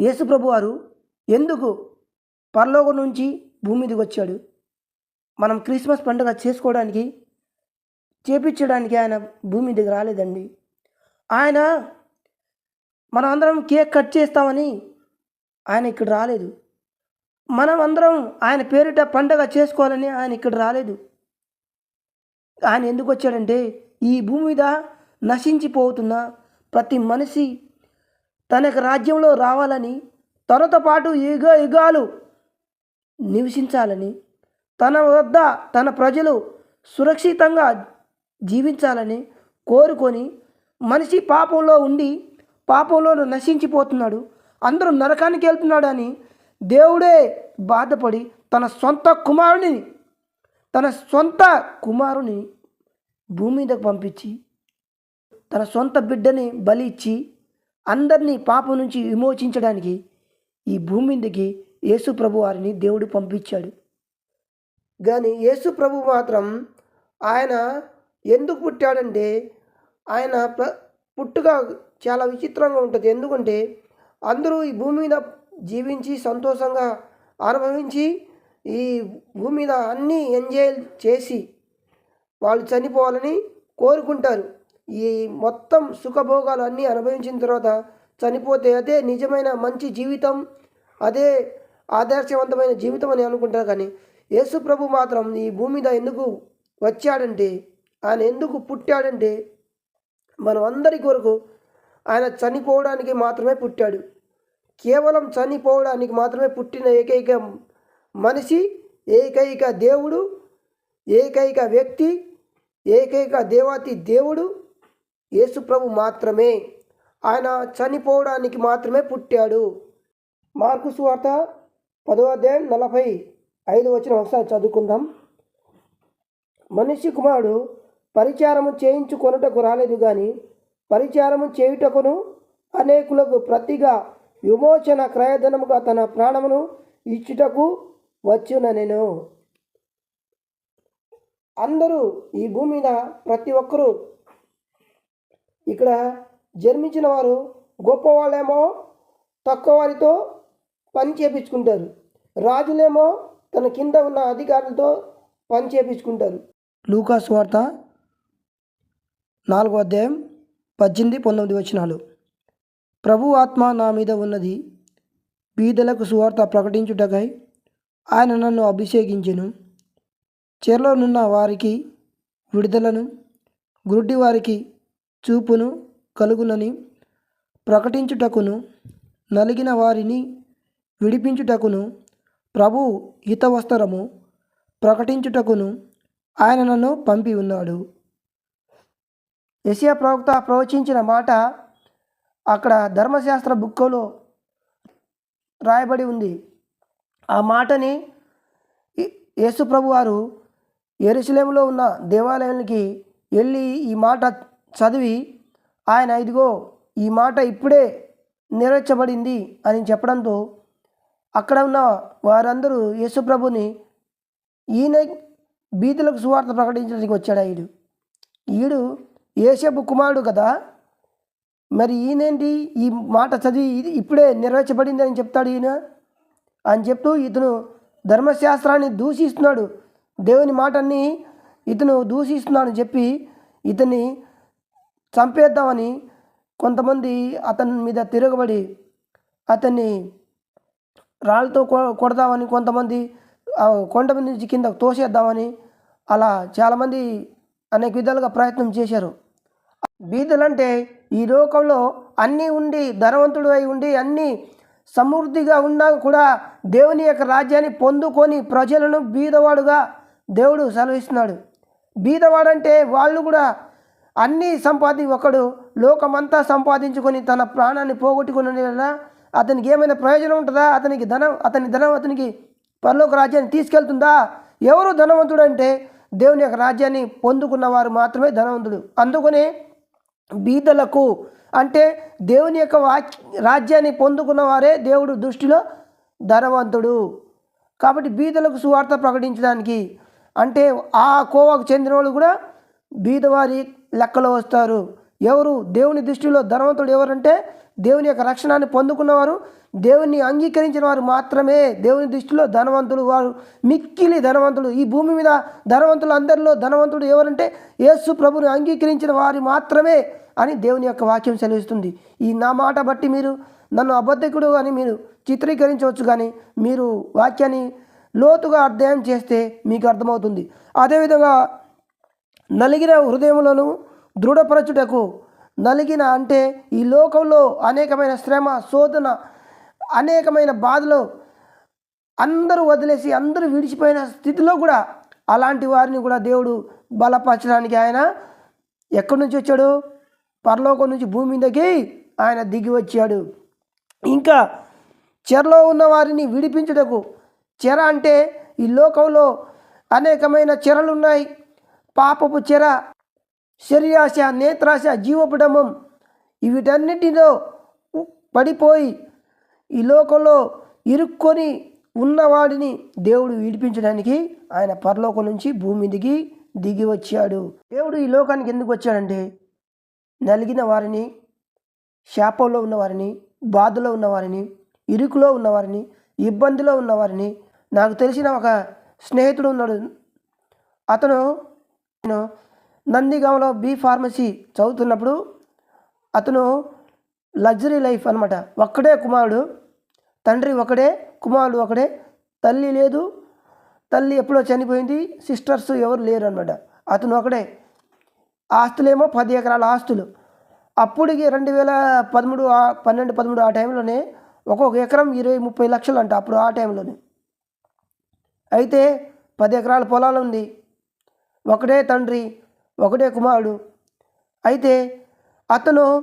యేసుప్రభు వారు ఎందుకు పరలోకం నుంచి భూమి మీదకి వచ్చాడు? మనం క్రిస్మస్ పండుగ చేసుకోవడానికి చేపించడానికి ఆయన భూమి దగ్గర రాలేదండి. ఆయన మనం అందరం కేక్ కట్ చేస్తామని ఆయన ఇక్కడ రాలేదు. మనం అందరం ఆయన పేరిట పండగ చేసుకోవాలని ఆయన ఇక్కడ రాలేదు. ఆయన ఎందుకు వచ్చాడంటే ఈ భూమి మీద నశించిపోతున్న ప్రతి మనిషి తనకు రాజ్యంలో రావాలని తనతో పాటు యుగ యుగాలు నివసించాలని తన వద్ద తన ప్రజలు సురక్షితంగా జీవించాలని కోరుకొని మనిషి పాపంలో ఉండి పాపంలో నశించిపోతున్నాడు. అందరూ నరకానికి వెళ్తున్నాడని దేవుడే బాధపడి తన సొంత కుమారుని తన సొంత కుమారుని భూమి మీదకు పంపించి తన సొంత బిడ్డని బలి ఇచ్చి అందరినీ పాపం నుంచి విమోచించడానికి ఈ భూమి మీదకి యేసు ప్రభు వారిని దేవుడు పంపించాడు. కానీ యేసు ప్రభు మాత్రం ఆయన ఎందుకు పుట్టాడంటే ఆయన ప్ర పుట్టుక చాలా విచిత్రంగా ఉంటుంది. ఎందుకంటే అందరూ ఈ భూమి మీద జీవించి సంతోషంగా అనుభవించి ఈ భూమి మీద అన్నీ ఎంజాయ్ చేసి వాళ్ళు చనిపోవాలని కోరుకుంటారు. ఈ మొత్తం సుఖభోగాలు అన్నీ అనుభవించిన తర్వాత చనిపోతే అదే నిజమైన మంచి జీవితం అదే ఆదర్శవంతమైన జీవితం అని అనుకుంటారు. కానీ యేసు ప్రభు మాత్రం ఈ భూమి మీద ఎందుకు వచ్చాడంటే ఆయన ఎందుకు పుట్టాడంటే మనం అందరి కొరకు ఆయన చనిపోవడానికి మాత్రమే పుట్టాడు. కేవలం చనిపోవడానికి మాత్రమే పుట్టిన ఏకైక మనిషి ఏకైక దేవుడు ఏకైక వ్యక్తి ఏకైక దేవాతి దేవుడు యేసుప్రభు మాత్రమే. ఆయన చనిపోవడానికి మాత్రమే పుట్టాడు. మార్కు సువార్త పదో అధ్యాయం నలభై ఐదు వచ్చిన ఒకసారి చదువుకుందాం. మనిషి కుమారుడు పరిచారము చేయించుకొనుటకు రాలేదు కానీ పరిచారము చేయుటకును అనేకులకు ప్రతిగా విమోచన క్రయధనముగా తన ప్రాణమును ఇచ్చుటకు వచ్చున నేను అందరూ ఈ భూమి మీద ప్రతి ఒక్కరూ ఇక్కడ జన్మించిన వారు గొప్పవాళ్ళేమో తక్కువ వారితో పని చేపించుకుంటారు. రాజులేమో తన కింద ఉన్న అధికారులతో పని చేపించుకుంటారు. లూకాస్ వార్త నాలుగో అధ్యాయం పద్దెనిమిది పంతొమ్మిది వచనాలు. ప్రభు ఆత్మ నా మీద ఉన్నది బీదలకు సువార్త ప్రకటించుటకై ఆయన నన్ను అభిషేకించెను. చెరలోనున్న వారికి విడుదలను గురుడి వారికి చూపును కలుగునని ప్రకటించుటకును నలిగిన వారిని విడిపించుటకును ప్రభు హితవస్త్రము ప్రకటించుటకును ఆయన నన్ను పంపి ఉన్నాడు. యశియా ప్రవక్త ప్రవచించిన మాట అక్కడ ధర్మశాస్త్ర బుక్కులో రాయబడి ఉంది. ఆ మాటని యేసు యేసుప్రభు వారు ఎరుసలేములో ఉన్న దేవాలయానికి వెళ్ళి ఈ మాట చదివి ఆయన ఇదిగో ఈ మాట ఇప్పుడే నెరవేర్చబడింది అని చెప్పడంతో అక్కడ ఉన్న వారందరూ యేసుప్రభుని ఈయన బీదులకు సువార్త ప్రకటించడానికి వచ్చాడు ఈడు. ఈడు ఏసేపు కుమారుడు కదా మరి ఈయనేంటి ఈ మాట చదివి ఇది ఇప్పుడే నెరవేర్చబడింది అని చెప్తాడు ఈయన? అని చెప్తూ ఇతను ధర్మశాస్త్రాన్ని దూషిస్తున్నాడు. దేవుని మాటని ఇతను దూషిస్తున్నాడని చెప్పి ఇతన్ని చంపేద్దామని కొంతమంది అతని మీద తిరగబడి అతన్ని రాళ్ళతో కొడదామని కొంతమంది ఆ కొండ నుంచి కింద తోసేద్దామని అలా చాలామంది అనేక విధాలుగా ప్రయత్నం చేశారు. బీదలంటే ఈ లోకంలో అన్నీ ఉండి ధనవంతుడు అయి ఉండి అన్నీ సమృద్ధిగా ఉన్నా కూడా దేవుని యొక్క రాజ్యాన్ని పొందుకొని ప్రజలను బీదవాడుగా దేవుడు సెలవిస్తున్నాడు. బీదవాడంటే వాళ్ళు కూడా అన్నీ సంపాది ఒకడు లోకమంతా సంపాదించుకొని తన ప్రాణాన్ని పోగొట్టుకుని అతనికి ఏమైనా ప్రయోజనం ఉంటుందా? అతనికి ధనం అతని ధనం అతనికి పరలోక రాజ్యాన్ని తీసుకెళ్తుందా? ఎవరు ధనవంతుడు అంటే దేవుని యొక్క రాజ్యాన్ని పొందుకున్న వారు మాత్రమే ధనవంతుడు. అందుకనే బీదలకు అంటే దేవుని యొక్క వాక్ రాజ్యాన్ని పొందుకున్న వారే దేవుడు దృష్టిలో ధనవంతుడు. కాబట్టి బీదలకు సువార్త ప్రకటించడానికి అంటే ఆ కోవకు చెందిన వాళ్ళు కూడా బీదవారి లెక్కలో వస్తారు. ఎవరు? దేవుని దృష్టిలో ధనవంతుడు ఎవరంటే దేవుని యొక్క రక్షణాన్ని పొందుకున్నవారు దేవుని అంగీకరించిన వారు మాత్రమే దేవుని దృష్టిలో ధనవంతులు వారు. మిక్కిలి ధనవంతులు. ఈ భూమి మీద ధనవంతులు అందరిలో ధనవంతుడు ఎవరంటే యేసు ప్రభుని అంగీకరించిన వారు మాత్రమే అని దేవుని యొక్క వాక్యం సెలవిస్తుంది. ఈ నా మాట బట్టి మీరు నన్ను అబద్ధకుడు అని మీరు చిత్రీకరించవచ్చు కానీ మీరు వాక్యాన్ని లోతుగా అధ్యయనం చేస్తే మీకు అర్థమవుతుంది. అదేవిధంగా నలిగిన హృదయములను దృఢపరచుటకు నలిగిన అంటే ఈ లోకంలో అనేకమైన శ్రమ శోధన అనేకమైన బాధలు అందరూ వదిలేసి అందరూ విడిచిపోయిన స్థితిలో కూడా అలాంటి వారిని కూడా దేవుడు బలపరచడానికి ఆయన ఎక్కడి నుంచి వచ్చాడు? పరలోకం నుంచి భూమి మీదకి ఆయన దిగి వచ్చాడు. ఇంకా చెరలో ఉన్న వారిని విడిపించుటకు చెర అంటే ఈ లోకంలో అనేకమైన చెరలు ఉన్నాయి. పాపపు చెర శరీరాశ నేత్రాశ జీవపుడమం వీటన్నిటిలో పడిపోయి ఈ లోకంలో ఇరుక్కొని ఉన్నవాడిని దేవుడు విడిపించడానికి ఆయన పరలోకం నుంచి భూమి దిగి దిగి వచ్చాడు. దేవుడు ఈ లోకానికి ఎందుకు వచ్చాడంటే నలిగిన వారిని శాపంలో ఉన్నవారిని బాధలో ఉన్నవారిని ఇరుకులో ఉన్నవారిని ఇబ్బందిలో ఉన్నవారిని నాకు తెలిసిన ఒక స్నేహితుడు ఉన్నాడు. అతను నేను నందిగాంలో బీ ఫార్మసీ చదువుతున్నప్పుడు అతను లగ్జరీ లైఫ్ అనమాట ఒక్కడే కుమారుడు తండ్రి ఒకడే కుమారుడు ఒకడే తల్లి లేదు తల్లి ఎప్పుడో చనిపోయింది సిస్టర్స్ ఎవరు లేరు అనమాట అతను ఒకడే. ఆస్తులేమో పది ఎకరాల ఆస్తులు. అప్పటికి రెండు వేల పదమూడు పన్నెండు పదమూడు ఆ టైంలోనే ఒక్కొక్క ఎకరం ఇరవై ముప్పై లక్షలు అంట అప్పుడు ఆ టైంలోనే. అయితే పది ఎకరాల పొలాలు ఉంది. ఒకడే తండ్రి ఒకటే కుమారుడు. అయితే అతను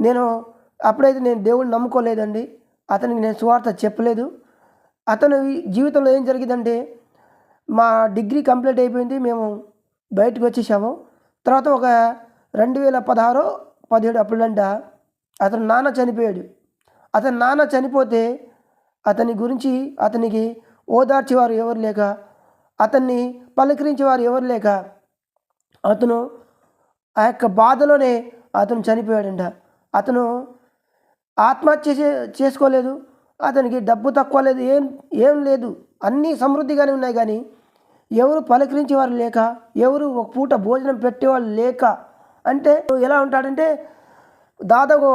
నేను అప్పుడైతే నేను దేవుడిని నమ్ముకోలేదండి. అతనికి నేను సువార్త చెప్పలేదు. అతను జీవితంలో ఏం జరిగిందంటే మా డిగ్రీ కంప్లీట్ అయిపోయింది. మేము బయటకు వచ్చేసాము. తర్వాత ఒక రెండు వేల పదహారు పదిహేడు అప్పుడంట అతను నాన్న చనిపోయాడు. అతని నాన్న చనిపోతే అతని గురించి అతనికి ఓదార్చేవారు ఎవరు లేక అతన్ని పలకరించేవారు ఎవరు లేక అతను ఆ యొక్క బాధలోనే అతను చనిపోయాడంట. అతను ఆత్మహత్య చేసే చేసుకోలేదు. అతనికి డబ్బు తక్కువ లేదు. ఏం ఏం లేదు. అన్నీ సమృద్ధిగానే ఉన్నాయి కానీ ఎవరు పలకరించేవారు లేక ఎవరు ఒక పూట భోజనం పెట్టేవాళ్ళు లేక అంటే ఎలా ఉంటాడంటే దాదాపు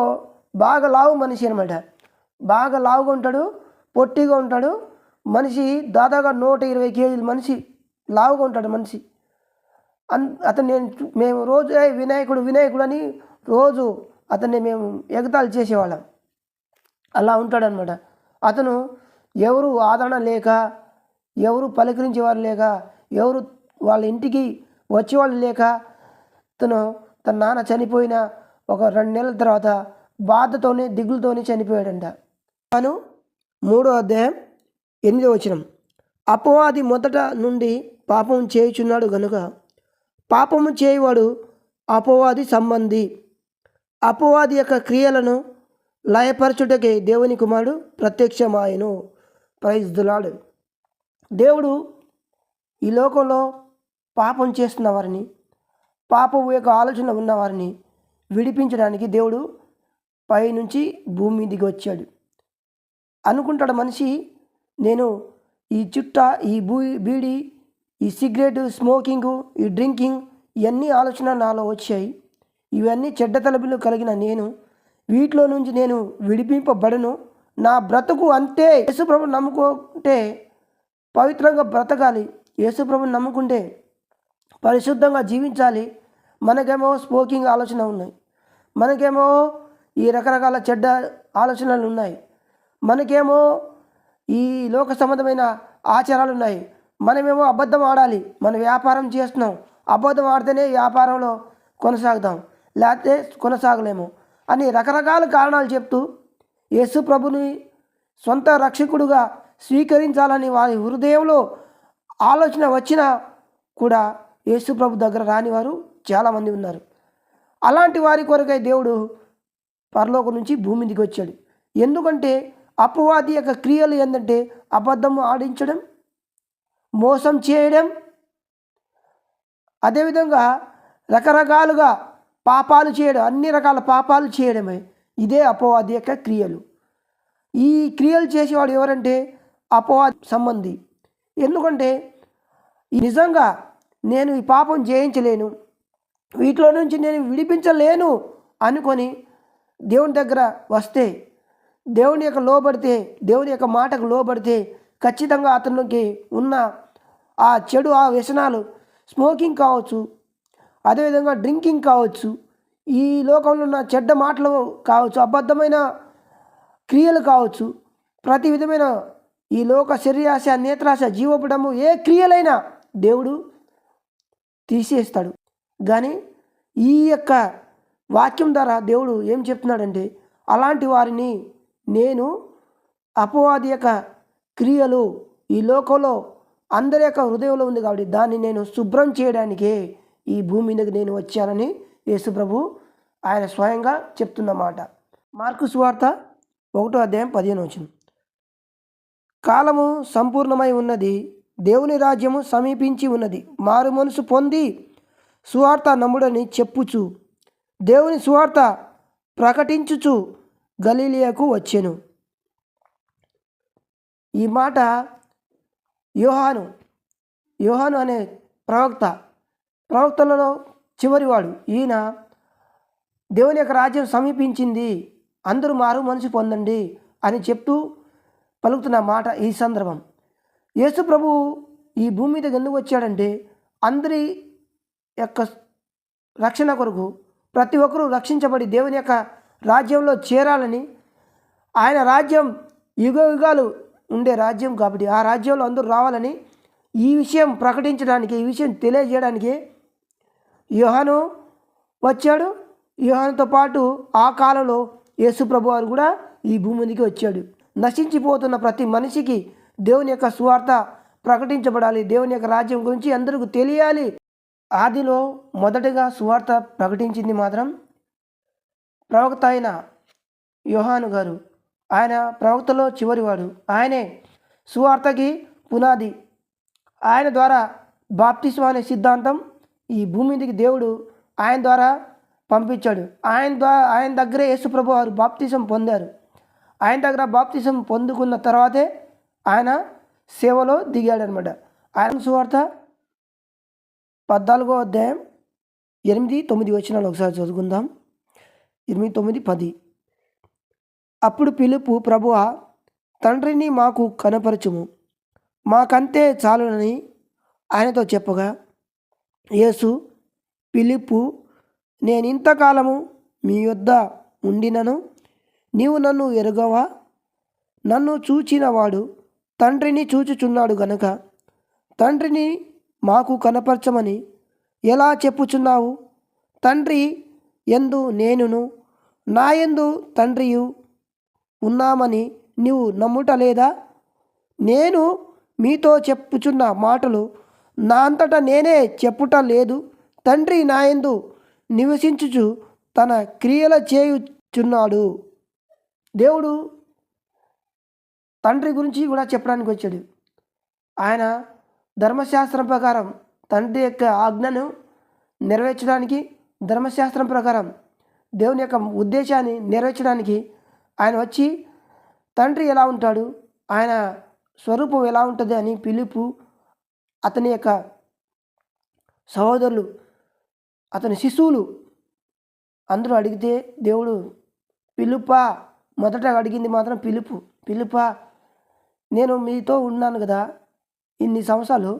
బాగా లావు మనిషి అనమాట. బాగా లావుగా ఉంటాడు పొట్టిగా ఉంటాడు మనిషి దాదాగా నూట ఇరవై కేజీల మనిషి లావుగా ఉంటాడు మనిషి. అన్ అతను నేను మేము రోజు వినాయకుడు వినాయకుడు అని రోజు అతన్ని మేము ఎగతాలు చేసేవాళ్ళం. అలా ఉంటాడనమాట అతను ఎవరు ఆదరణ లేక ఎవరు పలకరించేవారు లేక ఎవరు వాళ్ళ ఇంటికి వచ్చేవాళ్ళు లేక తను తన నాన్న చనిపోయిన ఒక రెండు నెలల తర్వాత బాధతోనే దిగులతోనే చనిపోయాడంట. తను మూడో అధ్యాయం ఎనిమిదో వచనం. అపవాది మొదట నుండి పాపం చేయుచున్నాడు గనుక పాపము చేయువాడు అపవాది సంబంధి. అపవాది యొక్క క్రియలను లయపరచుటకే దేవుని కుమారుడు ప్రత్యక్షమాయను. ప్రైజ్ దేవుడు ఈ లోకంలో పాపం చేస్తున్న వారిని పాపం యొక్క ఆలోచన ఉన్నవారిని విడిపించడానికి దేవుడు పైనుంచి భూమి మీదికి వచ్చాడు. అనుకుంటాడు మనిషి నేను ఈ చుట్ట ఈ బూ బీడి ఈ సిగరెట్ స్మోకింగ్ ఈ డ్రింకింగ్ ఇవన్నీ ఆలోచన నాలో వచ్చాయి. ఇవన్నీ చెడ్డ తలబిలు కలిగిన నేను. వీటిలో నుంచి నేను విడిపింపబడను. నా బ్రతుకు అంతే. యేసుప్రభు నమ్ముకుంటే పవిత్రంగా బ్రతకాలి. యేసుప్రభు నమ్ముకుంటే పరిశుద్ధంగా జీవించాలి. మనకేమో స్మోకింగ్ ఆలోచన ఉన్నాయి. మనకేమో ఈ రకరకాల చెడ్డ ఆలోచనలు ఉన్నాయి. మనకేమో ఈ లోక సంబంధమైన ఆచారాలు ఉన్నాయి మనమేమో అబద్ధం ఆడాలి. మనం వ్యాపారం చేస్తున్నాం. అబద్ధం ఆడితేనే వ్యాపారంలో కొనసాగుతాం. లేకపోతే కొనసాగలేము. అని రకరకాల కారణాలు చెప్తూ యేసు ప్రభుని సొంత రక్షకుడుగా స్వీకరించాలని వారి హృదయంలో ఆలోచన వచ్చినా కూడా యేసు ప్రభు దగ్గర రాని వారు చాలామంది ఉన్నారు. అలాంటి వారి కొరకై దేవుడు పరలోకం నుంచి భూమి దిగి వచ్చాడు. ఎందుకంటే అపవాది యొక్క క్రియలు ఏంటంటే అబద్ధము ఆడించడం మోసం చేయడం. అదేవిధంగా రకరకాలుగా పాపాలు చేయడం అన్ని రకాల పాపాలు చేయడమే ఇదే అపవాది యొక్క క్రియలు. ఈ క్రియలు చేసేవాడు ఎవరంటే అపవాది సంబంధి. ఎందుకంటే ఈ నిజంగా నేను ఈ పాపం జయించలేను వీటిలో నుంచి నేను విడిపించలేను అనుకొని దేవుని దగ్గర వస్తే దేవుని యొక్క లోబడితే దేవుని యొక్క మాటకు లోబడితే ఖచ్చితంగా అతనికి ఉన్న ఆ చెడు ఆ వ్యసనాలు స్మోకింగ్ కావచ్చు అదేవిధంగా డ్రింకింగ్ కావచ్చు ఈ లోకంలో ఉన్న చెడ్డ మాటలు కావచ్చు అబద్ధమైన క్రియలు కావచ్చు ప్రతి విధమైన ఈ లోక శరీరాశ నేత్రాశ జీవపడము ఏ క్రియలైనా దేవుడు తీసేస్తాడు. కానీ ఈ యొక్క వాక్యం ద్వారా దేవుడు ఏం చెప్తున్నాడంటే అలాంటి వారిని నేను అపవాది యొక్క క్రియలు ఈ లోకంలో అందరి యొక్క హృదయంలో ఉంది కాబట్టి దాన్ని నేను శుభ్రం చేయడానికే ఈ భూమి మీదకి నేను వచ్చానని యేసుప్రభు ఆయన స్వయంగా చెప్తున్నమాట. మార్కు సువార్త ఒకటో అధ్యాయం పదిహేను వచ్చింది కాలము సంపూర్ణమై ఉన్నది దేవుని రాజ్యము సమీపించి ఉన్నది మారు మనసు పొంది సువార్త నమ్ముడని చెప్పుచు దేవుని సువార్త ప్రకటించుచు గలీలియాకు వచ్చెను. ఈ మాట యోహాను యోహాను అనే ప్రవక్త ప్రవక్తలలో చివరివాడు ఈయన దేవుని యొక్క రాజ్యం సమీపించింది అందరూ మారు మనసు పొందండి అని చెప్తూ పలుకుతున్న మాట ఈ సందర్భం. యేసు ప్రభు ఈ భూమి మీద ఎందుకు వచ్చాడంటే అందరి యొక్క రక్షణ కొరకు ప్రతి ఒక్కరూ రక్షించబడి దేవుని యొక్క రాజ్యంలో చేరాలని ఆయన రాజ్యం యుగ యుగాలు ఉండే రాజ్యం కాబట్టి ఆ రాజ్యంలో అందరూ రావాలని ఈ విషయం ప్రకటించడానికి ఈ విషయం తెలియజేయడానికి యోహాను వచ్చాడు. యోహానుతో పాటు ఆ కాలంలో యేసుప్రభు వారు కూడా ఈ భూమికి వచ్చాడు. నశించిపోతున్న ప్రతి మనిషికి దేవుని యొక్క స్వార్థ ప్రకటించబడాలి. దేవుని యొక్క రాజ్యం గురించి అందరికీ తెలియాలి. ఆదిలో మొదటగా సువార్త ప్రకటించింది మాత్రం ప్రవక్త అయిన యోహాను గారు. ఆయన ప్రవక్తలో చివరివాడు ఆయనే సువార్తకి పునాది. ఆయన ద్వారా బాప్తిస్మ అనే సిద్ధాంతం ఈ భూమి మీదకి దేవుడు ఆయన ద్వారా పంపించాడు. ఆయన ద్వారా ఆయన దగ్గరే యేసుప్రభు వారు బాప్తిజం పొందారు. ఆయన దగ్గర బాప్తిజం పొందుకున్న తర్వాతే ఆయన సేవలో దిగాడు అనమాట ఆయన సువార్త పద్నాలుగో అధ్యాయం ఎనిమిది తొమ్మిది వచ్చినాలు ఒకసారి చదువుకుందాం. ఎనిమిది తొమ్మిది పది. అప్పుడు పిలుపు ప్రభువ తండ్రిని మాకు కనపరచుము. మాకంతే చాలునని ఆయనతో చెప్పగా యేసు పిలుపు నేను ఇంతకాలము మీ యొద్ద ఉండినను నీవు నన్ను ఎరుగవా? నన్ను చూచినవాడు తండ్రిని చూచుచున్నాడు గనక తండ్రిని మాకు కనపరచమని ఎలా చెప్పుచున్నావు? తండ్రి ఎందు నేనును నాయందు తండ్రియు ఉన్నామని నీవు నమ్ముట లేదా నేను మీతో చెప్పుచున్న మాటలు నా అంతటా నేనే చెప్పుట లేదు తండ్రి నాయందు నివసించుచు తన క్రియల చేయుచున్నాడు. దేవుడు తండ్రి గురించి కూడా చెప్పడానికి వచ్చాడు. ఆయన ధర్మశాస్త్రం ప్రకారం తండ్రి యొక్క ఆజ్ఞను నెరవేర్చడానికి ధర్మశాస్త్రం ప్రకారం దేవుని యొక్క ఉద్దేశాన్ని నెరవేర్చడానికి ఆయన వచ్చి తండ్రి ఎలా ఉంటాడు? ఆయన స్వరూపం ఎలా ఉంటుంది? అని పిలుపు అతని యొక్క సహోదరులు అతని శిశువులు అందరూ అడిగితే దేవుడు పిలుపా మొదట అడిగింది మాత్రం పిలుపు పిలుపా నేను మీతో ఉన్నాను కదా ఇన్ని సంవత్సరాలు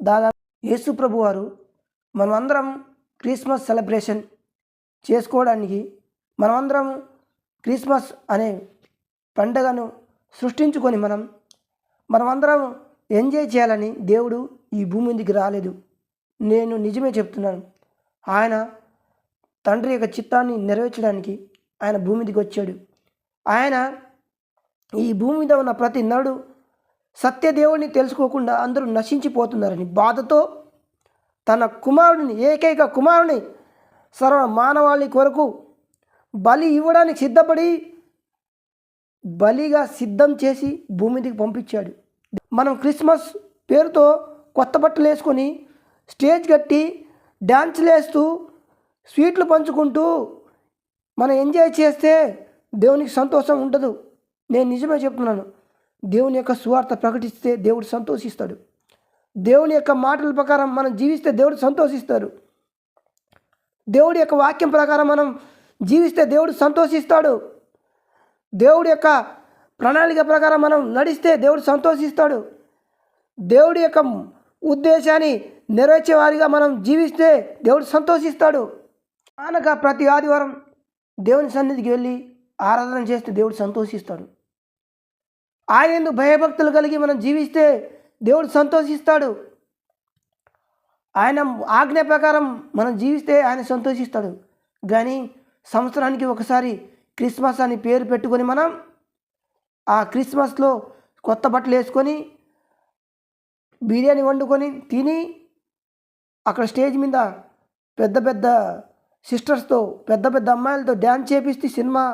దాదాపు యేసు ప్రభు వారు మనమందరం క్రిస్మస్ సెలబ్రేషన్ చేసుకోవడానికి మనమందరం క్రిస్మస్ అనే పండుగను సృష్టించుకొని మనం మనమందరం ఎంజాయ్ చేయాలని దేవుడు ఈ భూమి మీదకి రాలేదు. నేను నిజమే చెప్తున్నాను. ఆయన తండ్రి యొక్క చిత్తాన్ని నెరవేర్చడానికి ఆయన భూమి మీదకి వచ్చాడు. ఆయన ఈ భూమి మీద ఉన్న ప్రతి నరుడు సత్యదేవుడిని తెలుసుకోకుండా అందరూ నశించిపోతున్నారని బాధతో తన కుమారుడిని ఏకైక కుమారుని సర్వ మానవాళి కొరకు బలి ఇవ్వడానికి సిద్ధపడి బలిగా సిద్ధం చేసి భూమి పంపించాడు. మనం క్రిస్మస్ పేరుతో కొత్త బట్టలు వేసుకొని స్టేజ్ కట్టి డ్యాన్సులు వేస్తూ స్వీట్లు పంచుకుంటూ మనం ఎంజాయ్ చేస్తే దేవునికి సంతోషం ఉండదు. నేను నిజమే చెప్తున్నాను. దేవుని యొక్క సువార్త ప్రకటిస్తే దేవుడు సంతోషిస్తాడు. దేవుని యొక్క మాటల ప్రకారం మనం జీవిస్తే దేవుడు సంతోషిస్తారు దేవుడి యొక్క వాక్యం ప్రకారం మనం జీవిస్తే దేవుడు సంతోషిస్తాడు. దేవుడి యొక్క ప్రణాళిక ప్రకారం మనం నడిస్తే దేవుడు సంతోషిస్తాడు. దేవుడి యొక్క ఉద్దేశాన్ని నెరవేర్చేవారిగా మనం జీవిస్తే దేవుడు సంతోషిస్తాడు. అనగా ప్రతి ఆదివారం దేవుని సన్నిధికి వెళ్ళి ఆరాధన చేస్తే దేవుడు సంతోషిస్తాడు. ఆయన ఎందుకు భయభక్తులు కలిగి మనం జీవిస్తే దేవుడు సంతోషిస్తాడు. ఆయన ఆజ్ఞ ప్రకారం మనం జీవిస్తే ఆయన సంతోషిస్తాడు. కానీ సంవత్సరానికి ఒకసారి క్రిస్మస్ అని పేరు పెట్టుకొని మనం ఆ క్రిస్మస్లో కొత్త బట్టలు వేసుకొని బిర్యానీ వండుకొని తిని అక్కడ స్టేజ్ మీద పెద్ద పెద్ద సిస్టర్స్తో పెద్ద పెద్ద అమ్మాయిలతో డ్యాన్స్ చేపిస్తూ సినిమా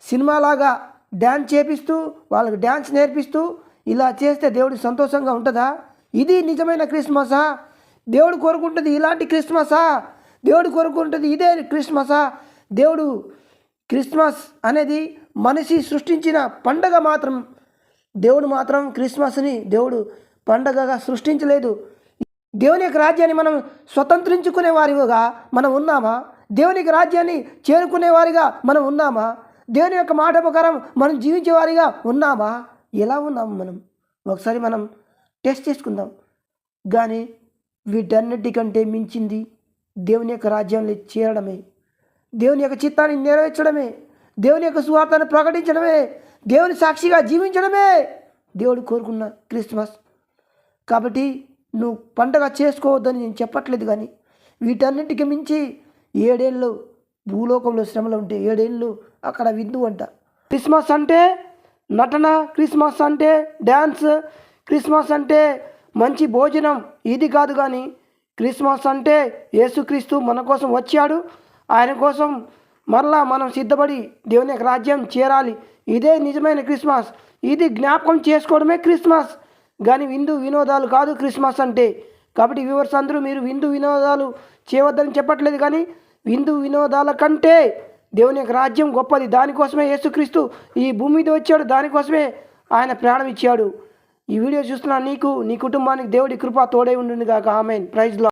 సినిమాలాగా డ్యాన్స్ చేపిస్తూ వాళ్ళకి డ్యాన్స్ నేర్పిస్తూ ఇలా చేస్తే దేవుడికి సంతోషంగా ఉంటుందా? ఇది నిజమైన క్రిస్మసా? దేవుడు కోరుకుంటుంది ఇలాంటి క్రిస్మసా? దేవుడు కోరుకుంటుంది ఇదే క్రిస్మసా? దేవుడు క్రిస్మస్ అనేది మనిషి సృష్టించిన పండగ మాత్రం దేవుడు మాత్రం క్రిస్మస్ని దేవుడు పండగగా సృష్టించలేదు. దేవుని యొక్క రాజ్యాన్ని మనం స్వతంత్రించుకునే వారిగా మనం ఉన్నామా? దేవుని యొక్క రాజ్యాన్ని చేరుకునే వారిగా మనం ఉన్నామా? దేవుని యొక్క మాట ప్రకారం మనం జీవించే వారిగా ఉన్నామా? ఎలా ఉన్నాము మనం? ఒకసారి మనం టెస్ట్ చేసుకుందాం. కానీ వీటన్నిటికంటే మించింది దేవుని యొక్క రాజ్యంలో చేరడమే. దేవుని యొక్క చిత్తాన్ని నెరవేర్చడమే. దేవుని యొక్క సువార్తను ప్రకటించడమే. దేవుని సాక్షిగా జీవించడమే. దేవుడు కోరుకున్న క్రిస్మస్. కాబట్టి నువ్వు పండగ చేసుకోవద్దని నేను చెప్పట్లేదు కానీ వీటన్నిటికి మించి ఏడేళ్ళు భూలోకంలో శ్రమలు ఉంటే ఏడేళ్ళు అక్కడ విందు అంట. క్రిస్మస్ అంటే నటన క్రిస్మస్ అంటే డ్యాన్స్ క్రిస్మస్ అంటే మంచి భోజనం. ఇది కాదు కానీ క్రిస్మస్ అంటే యేసుక్రీస్తు మన కోసం వచ్చాడు. ఆయన కోసం మరలా మనం సిద్ధపడి దేవుని యొక్క రాజ్యం చేరాలి. ఇదే నిజమైన క్రిస్మస్. ఇది జ్ఞాపకం చేసుకోవడమే క్రిస్మస్. కానీ విందు వినోదాలు కాదు క్రిస్మస్ అంటే. కాబట్టి వ్యూవర్స్ అందరూ మీరు విందు వినోదాలు చేయవద్దని చెప్పట్లేదు కానీ విందు వినోదాల కంటే దేవుని యొక్క రాజ్యం గొప్పది. దానికోసమే యేసుక్రీస్తు ఈ భూమి మీద వచ్చాడు. దానికోసమే ఆయన ప్రాణం ఇచ్చాడు. ఈ వీడియో చూస్తున్న నీకు నీ కుటుంబానికి దేవుడి కృప తోడై ఉండును గాక ఆమెన్ ప్రైజ్లో